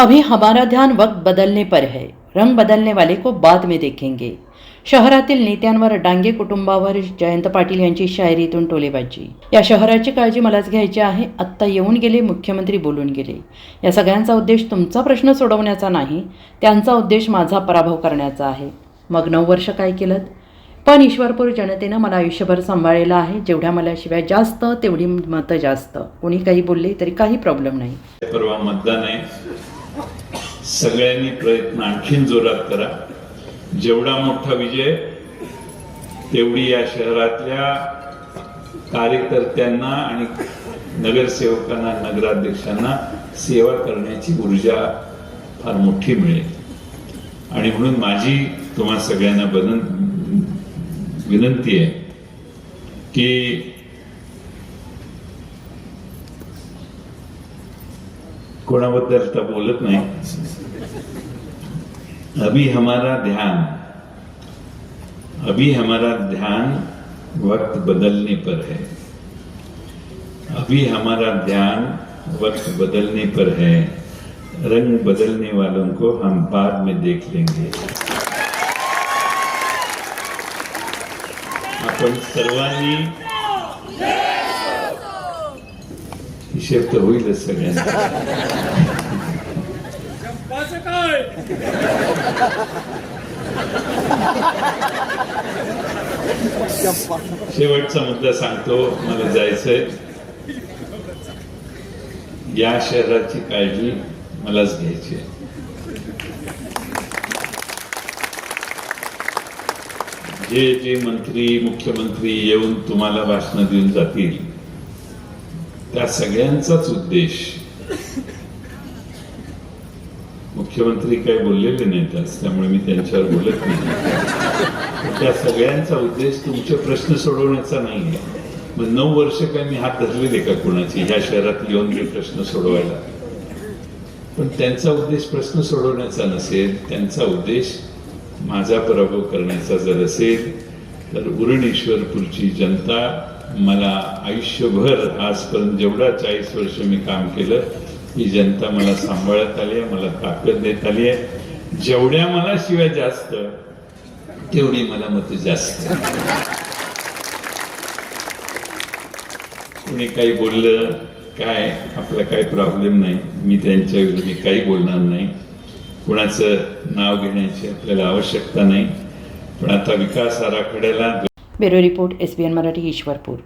अभी हमारा ध्यान वक्त बदलने पर है। रंग बदलने वाले को बाद में देखेंगे। शहरातील नेत्यांवर डांगे कुटुंबावर जयंत पाटील यांची शायरीतून टोलेबाजी। या शहराची काळजी मलाच घ्यायची आहे. आत्ता येऊन गेले मुख्यमंत्री बोलून गेले. या सगळ्यांचा उद्देश तुमचा प्रश्न सोडवण्याचा नाही त्यांचा उद्देश माझा पराभव करण्याचा आहे. मग नऊ वर्ष काय केलं पण ईश्वरपूर जनतेनं मला आयुष्यभर सांभाळलेलं आहे. जेवढ्या मला शिवाय जास्त तेवढी मतं जास्त. कोणी काही बोलले तरी काही प्रॉब्लेम नाही. परवा मतदान आहे. सगळ्यांनी प्रयत्न आणखीन जोरात करा. जेवढा मोठा विजय तेवढी या शहरातल्या कार्यकर्त्यांना आणि नगरसेवकांना नगराध्यक्षांना सेवा करण्याची ऊर्जा फार मोठी मिळेल. आणि म्हणून माझी तुम्हा सगळ्यांना बन विनंती आहे की कोणाबद्दल तर बोलत नाही। अभी हमारा ध्यान, अभी हमारा ध्यान वक्त बदलने पर है। अभी हमारा ध्यान वक्त बदलने पर है। रंग बदलने वालों को हम बाद में देख लेंगे। आपण सर्वांनी हिशेब तर होईलच सगळ्यांना शेवटचा मुद्दा सांगतो मला जायचंय. या शहराची काळजी मलाच घ्यायची आहे. जे जे मंत्री मुख्यमंत्री येऊन तुम्हाला भाषण देऊन जातील त्या सगळ्यांचाच उद्देश मुख्यमंत्री काही बोललेले नाहीत आज त्यामुळे मी त्यांच्यावर बोलत नाही त्या सगळ्यांचा उद्देश तुमचे प्रश्न सोडवण्याचा नाही मग नऊ वर्ष काय मी हात धरलेले का कोणाची ह्या शहरात येऊन मी प्रश्न सोडवायला पण त्यांचा उद्देश प्रश्न सोडवण्याचा नसेल त्यांचा उद्देश माझा पराभव करण्याचा जर असेल तर उरणेश्वरपूरची जनता मला आयुष्यभर आजपर्यंत जेवढा चाळीस वर्ष मी काम केलं ही जनता मला सांभाळत आली आहे मला ताकद देत आली आहे. जेवढ्या मला शिवाय जास्त तेवढी मला मत जास्त. कुणी काही बोललं काय आपला काही प्रॉब्लेम नाही. मी त्यांच्या मी काही बोलणार नाही. कुणाचं नाव घेण्याची आपल्याला आवश्यकता नाही. पण आता विकास आराखड्याला bureau report S B N Marathi Ishwarpur.